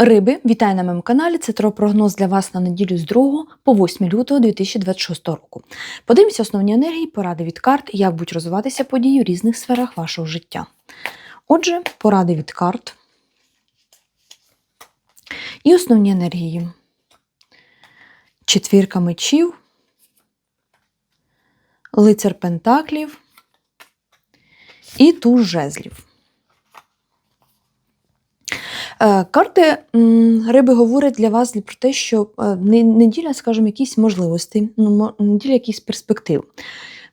Риби, вітаю на моєму каналі. Це прогноз для вас на неділю з 2 по 8 лютого 2026 року. Подивимося основні енергії, поради від карт, як будуть розвиватися події у різних сферах вашого життя. Отже, поради від карт і основні енергії. Четвірка мечів, лицар пентаклів і туз жезлів. Е, Карти риби говорять для вас про те, що е, неділя, скажімо, якісь можливості, ну, неділя якісь перспектив.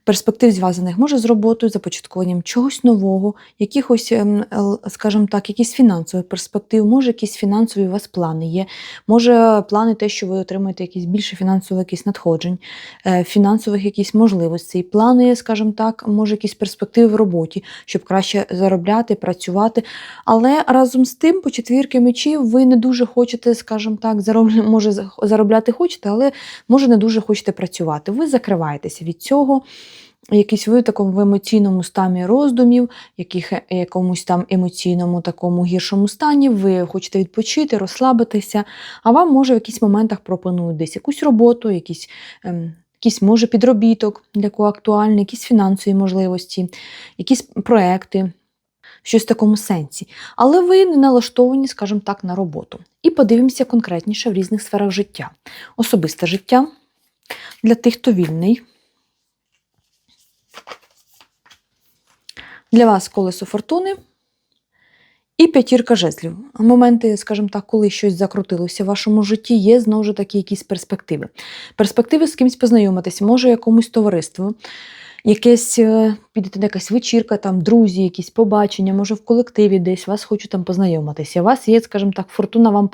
Перспектив зв'язаних може з роботою, започаткуванням чогось нового, якихось, ем, скажімо так, якісь фінансових перспектив, може, якісь фінансові у вас плани є, може плани те, що ви отримаєте якісь більше фінансових якісь надходжень, е, фінансових якісь можливостей, плани, скажімо так, може, якісь перспективи в роботі, щоб краще заробляти, працювати. Але разом з тим, по четвірки мечів, ви не дуже хочете, скажімо так, заробля... може заробляти хочете, але може не дуже хочете працювати. Ви закриваєтеся від цього. Якийсь ви в такому в емоційному стані роздумів, яких, якомусь там емоційному такому гіршому стані, ви хочете відпочити, розслабитися, а вам може в якісь моментах пропонують десь якусь роботу, якісь, ем, якийсь може підробіток, для кого актуальний, якісь фінансові можливості, якісь проекти, щось в такому сенсі. Але ви не налаштовані, скажімо так, на роботу. І подивимося конкретніше в різних сферах життя. Особисте життя для тих, хто вільний. Для вас колесо фортуни і п'ятірка жезлів. Моменти, скажімо так, коли щось закрутилося в вашому житті, є знову ж таки якісь перспективи. Перспективи з кимось познайомитися, може якомусь товариству, якесь е, підете на якась вечірка, там друзі, якісь побачення, може в колективі десь вас хочуть там познайомитися. У вас є, скажімо так, фортуна вам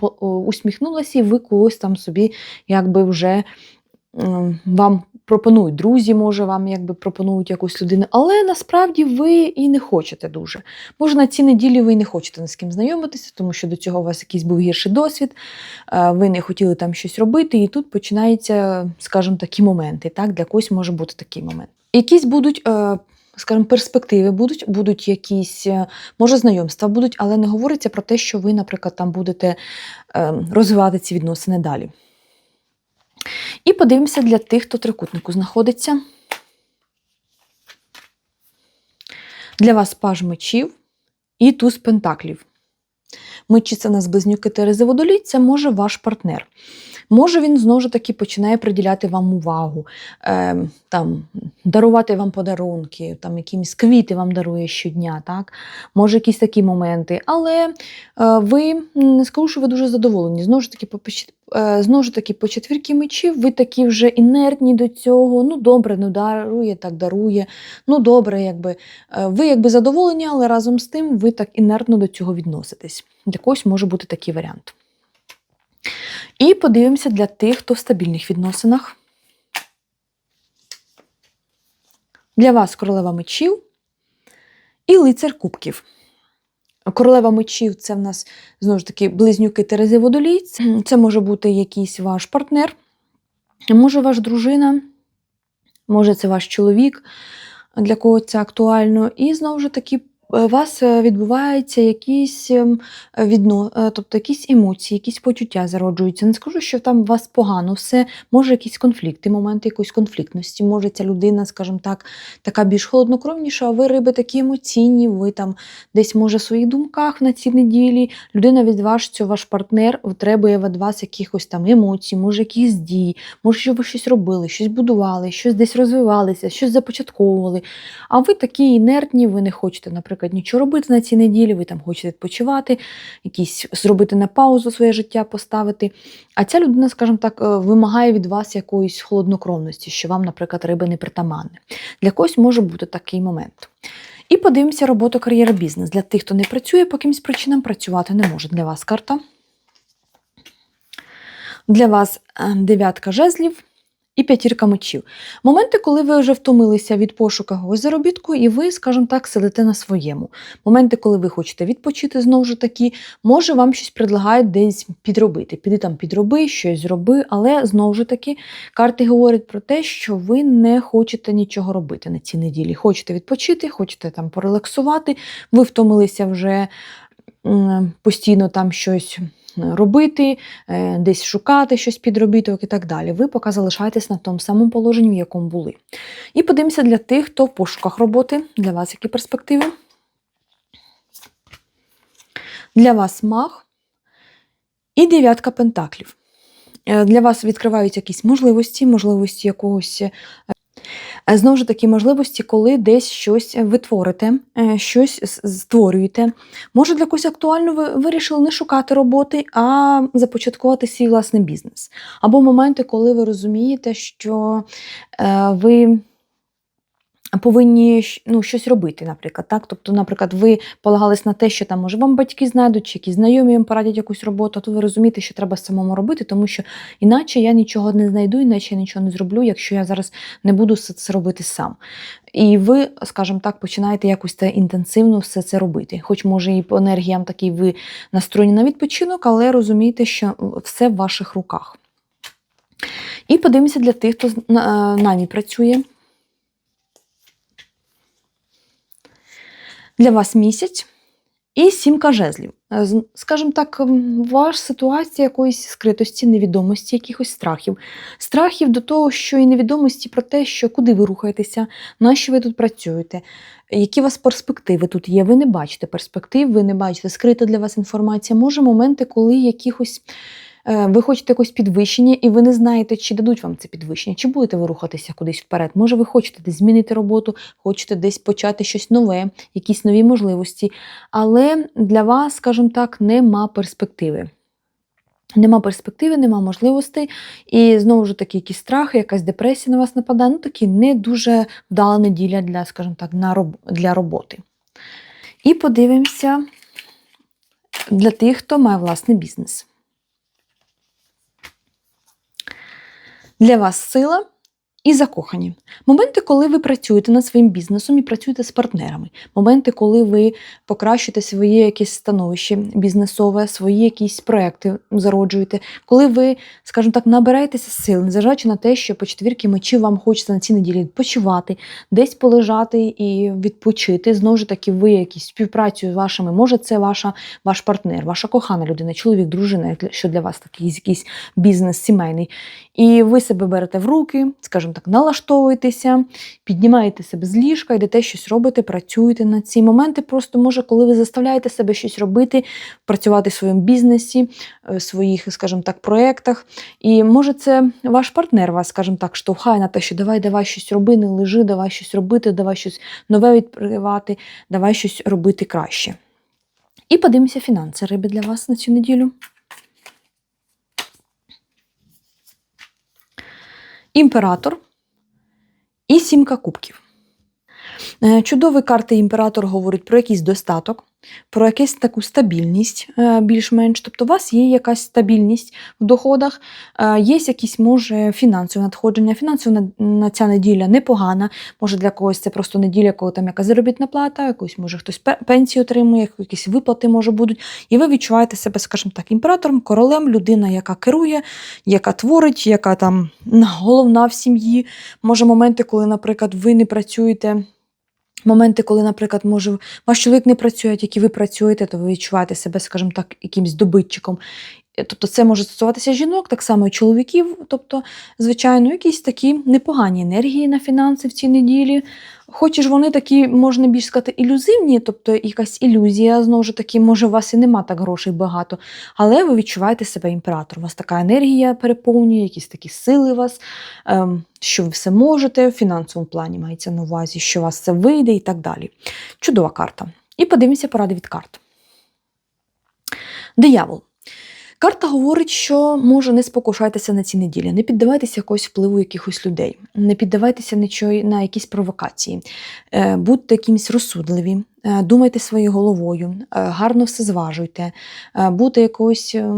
усміхнулася, і ви когось там собі якби вже вам пропонують друзі, може, вам якби пропонують якусь людину, але насправді ви і не хочете дуже. Може, на цій неділі ви і не хочете ні з ким знайомитися, тому що до цього у вас якийсь був гірший досвід, е, ви не хотіли там щось робити, і тут починаються, скажімо, такі моменти. Так? Для когось може бути такий момент. Якісь будуть. е, Скажімо, перспективи будуть, будуть якісь, е, може, знайомства будуть, але не говориться про те, що ви, наприклад, там будете е, розвивати ці відносини далі. І подивимося для тих, хто трикутнику знаходиться. Для вас паж мечів і туз пентаклів. Мечі це нас близнюки Терези Водолій, це може ваш партнер. Може, він знову ж таки починає приділяти вам увагу, е, там, дарувати вам подарунки, там, якісь квіти вам дарує щодня, так? може якісь такі моменти. Але е, ви не скажу, що ви дуже задоволені. Знову ж таки, по, е, знову ж таки, по четвірки мечів ви такі вже інертні до цього. Ну, добре, ну дарує, так дарує. Ну, добре, якби. Е, Ви якби задоволені, але разом з тим ви так інертно до цього відноситесь. Для когось може бути такий варіант. І подивимося для тих, хто в стабільних відносинах. Для вас королева мечів і лицар кубків. Королева мечів це в нас знову ж таки близнюки Терези Водолій. Це- може бути якийсь ваш партнер, може ваш дружина, може це ваш чоловік, для кого це актуально. І знову ж таки, вас е, відбуваються якісь ем, відно, е, тобто якісь емоції, якісь почуття зароджуються. Не скажу, що там у вас погано все, може якісь конфлікти, моменти якоїсь конфліктності. Може ця людина, скажімо так, така більш холоднокровніша, а ви риби такі емоційні, ви там десь, може, в своїх думках на цій неділі. Людина від вас, що ваш партнер требує від вас якихось там емоцій, може, якихось дій, може, щоб ви щось робили, щось будували, щось десь розвивалися, щось започатковували. А ви такі інертні, ви не хочете, наприклад, нічого робити на цій неділі, ви там хочете відпочивати, якісь зробити на паузу своє життя, поставити. А ця людина, скажімо так, е, вимагає від вас якоїсь холоднокровності, що вам, наприклад, риби не притаманне. Для когось може бути такий момент. І подивимося роботу, кар'єра, бізнес. Для тих, хто не працює, по якимсь причинам працювати не може. Для вас карта. Для вас е, дев'ятка жезлів і п'ятірка мечів. Моменти, коли ви вже втомилися від пошуку якогось заробітку, і ви, скажімо так, сидите на своєму. Моменти, коли ви хочете відпочити, знову ж таки, може вам щось предлагають десь підробити. Піди там підроби, щось зроби, але знову ж таки карти говорять про те, що ви не хочете нічого робити на цій неділі. Хочете відпочити, хочете там порелаксувати, ви втомилися вже постійно там щось робити, е, десь шукати щось підробіток і так далі. Ви поки залишаєтесь на тому самому положенні, в якому були. І подивимося для тих, хто в пошуках роботи, для вас які перспективи. Для вас маг і дев'ятка пентаклів. Е, Для вас відкриваються якісь можливості, можливості якогось. Е, Знову ж таки, можливості, коли десь щось витворите, е, щось створюєте. Може, для когось актуально ви вирішили не шукати роботи, а започаткувати свій власний бізнес. Або моменти, коли ви розумієте, що е, ви повинні ну, щось робити, наприклад. Так? Тобто, наприклад, ви полагались на те, що там, може, вам батьки знайдуть, чи якісь знайомі вам порадять якусь роботу, а то ви розумієте, що треба самому робити, тому що іначе я нічого не знайду, іначе я нічого не зроблю, якщо я зараз не буду все це робити сам. І ви, скажімо так, починаєте якось те інтенсивно все це робити. Хоч, може, і по енергіям такий ви настроєні на відпочинок, але розумієте, що все в ваших руках. І подивимося для тих, хто з- на е, працює. Для вас місяць і сімка жезлів. Е, Скажімо так, ваша ситуація якоїсь скритості, невідомості, якихось страхів. Страхів до того, що і невідомості про те, що куди ви рухаєтеся, на що ви тут працюєте, які у вас перспективи тут є. Ви не бачите перспектив, ви не бачите скрита для вас інформація. Може, моменти, коли якихось. Е, Ви хочете якось підвищення, і ви не знаєте, чи дадуть вам це підвищення, чи будете ви рухатися кудись вперед. Може, ви хочете десь змінити роботу, хочете десь почати щось нове, якісь нові можливості. Але для вас, скажімо так, нема перспективи. Нема перспективи, нема можливостей, і знову ж таки, якісь страхи, якась депресія на вас нападає. Ну, такі не дуже вдала неділя для, скажімо так, для роботи. І подивимося для тих, хто має власний бізнес. Для вас сила і закохані. Моменти, коли ви працюєте над своїм бізнесом і працюєте з партнерами. Моменти, коли ви покращуєте своє якесь становище бізнесове, свої якісь проекти зароджуєте, коли ви, скажімо так, набираєтеся сил, незважаючи на те, що по четвірки мечів вам хочеться на цій неділі відпочивати, десь полежати і відпочити. Знову ж таки, ви якісь співпрацю з вашими, може, це ваша, ваш партнер, ваша кохана людина, чоловік, дружина, що для вас такий якийсь бізнес сімейний. І ви себе берете в руки, скажімо так, налаштовуєтеся, піднімаєте себе з ліжка, йдете щось робите, працюєте на ці моменти. Просто може, коли ви заставляєте себе щось робити, працювати в своєму бізнесі, е, своїх, скажімо так, проєктах. І може, це ваш партнер вас, скажімо так, штовхає на те, що давай, давай щось роби, не лежи, давай щось робити, давай щось нове відкривати, давай щось робити краще. І подивимося фінанси риби для вас на цю неділю. Імператор і сімка кубків. Е, Чудові карти імператор говорить про якийсь достаток, про якусь таку стабільність е, більш-менш. Тобто у вас є якась стабільність в доходах, е, є якісь, може, фінансові надходження. Фінансова на- ця неділя непогана. Може, для когось це просто неділя, коли там якась заробітна плата, якусь, може, хтось пенсію отримує, якісь виплати може будуть. І ви відчуваєте себе, скажімо так, імператором, королем, людина, яка керує, яка творить, яка там головна в сім'ї. Може, моменти, коли, наприклад, ви не працюєте. Моменти, коли, наприклад, може, ваш чоловік не працює, тільки ви працюєте, то ви відчуваєте себе, скажімо так, якимсь добитчиком. Е, Тобто це може стосуватися жінок, так само і чоловіків. Тобто, звичайно, якісь такі непогані енергії на фінанси в цій неділі. Хоч і ж вони такі, можна більш сказати, ілюзивні, тобто якась ілюзія, знову ж таки, може, у вас і нема так грошей багато, але ви відчуваєте себе імператором. У вас така енергія переповнює, якісь такі сили у вас, ем, що ви все можете, в фінансовому плані мається на увазі, що у вас це вийде і так далі. Чудова карта. І подивимося поради від карт. Диявол. Карта говорить, що може не спокушайтеся на ці неділі, не піддавайтеся якогось впливу якихось людей, не піддавайтеся нічого на якісь провокації, Е, будьте якимось розсудливі, думайте своєю головою, е, гарно все зважуйте, е, будьте якось, е,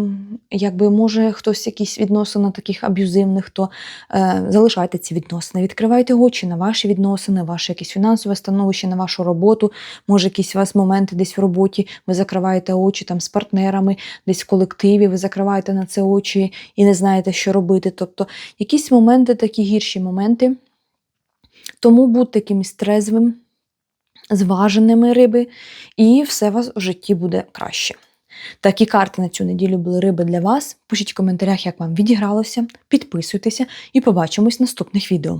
якби може хтось якісь відносини таких аб'юзивних, то е, залишайте ці відносини, відкривайте очі на ваші відносини, ваше якесь фінансове становище, на вашу роботу. Може, якісь у вас моменти десь в роботі, ви закриваєте очі там з партнерами, десь в колективі, ви закриваєте на це очі і не знаєте, що робити. Тобто якісь моменти, такі гірші моменти. Тому будьте якимось трезвим, зваженими риби, і все у вас в житті буде краще. Такі карти на цю неділю були риби для вас. Пишіть в коментарях, як вам відігралося, підписуйтеся і побачимось в наступних відео.